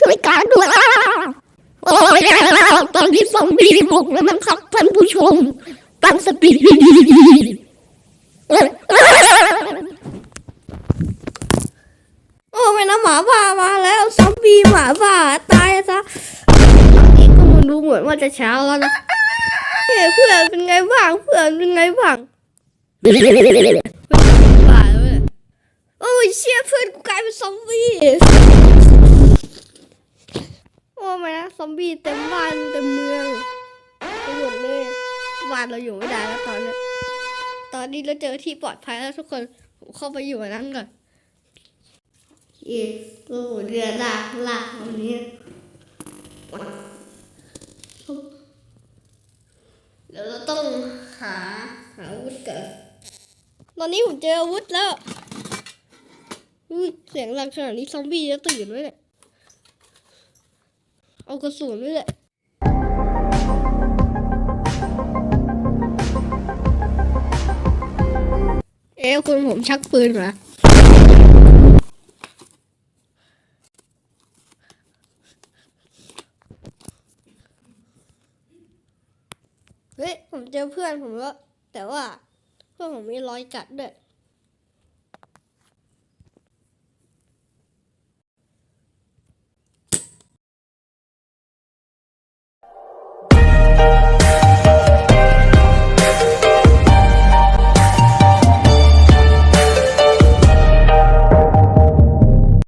ช่วยการด้วยโอ้ยตอนนี้ซอมบี้บุกแล้วนะครับท่านผู้ชม ตั้งสติดีๆโอ้ไม่นะหมาป่ามาแล้วซอมบี้หมาป่าตายซะตอนนี้ก็มันดูเหมือนว่าจะเช้าแล้วนะเฮ้ยเพื่อนเป็นไงบ้างเพื่อนเป็นไงบ้างป่าเลยโอ้ยเชี่ยเพื่อนกูกลายเป็นซอมบี้โอ้ไม่นะ ซอมบี้เต็มบ้านเต็มเมืองไปหมดเลยบ้านเราอยู่ไม่ได้แล้วตอนนี้ตอนนี้เราเจอที่ปลอดภัยแล้วทุกคนผมเข้าไปอยู่นั้นก่อนเย่โอ้เรือลากลากวันนี้เดี๋ยวเราต้องหาหาอาวุธก่อนตอนนี้ผมเจออาวุธแล้วอุ้ยเสียงดังขนาดนี้ซอมบี้จะตื่นไหมเนี่ย เอากระสุนด้วยแหละเอ๊ะคุณผมชักปืนมาเฮ้ย ผมเจอเพื่อนผมแล้ว แต่ว่า เพื่อนผมมีรอยกัดด้วย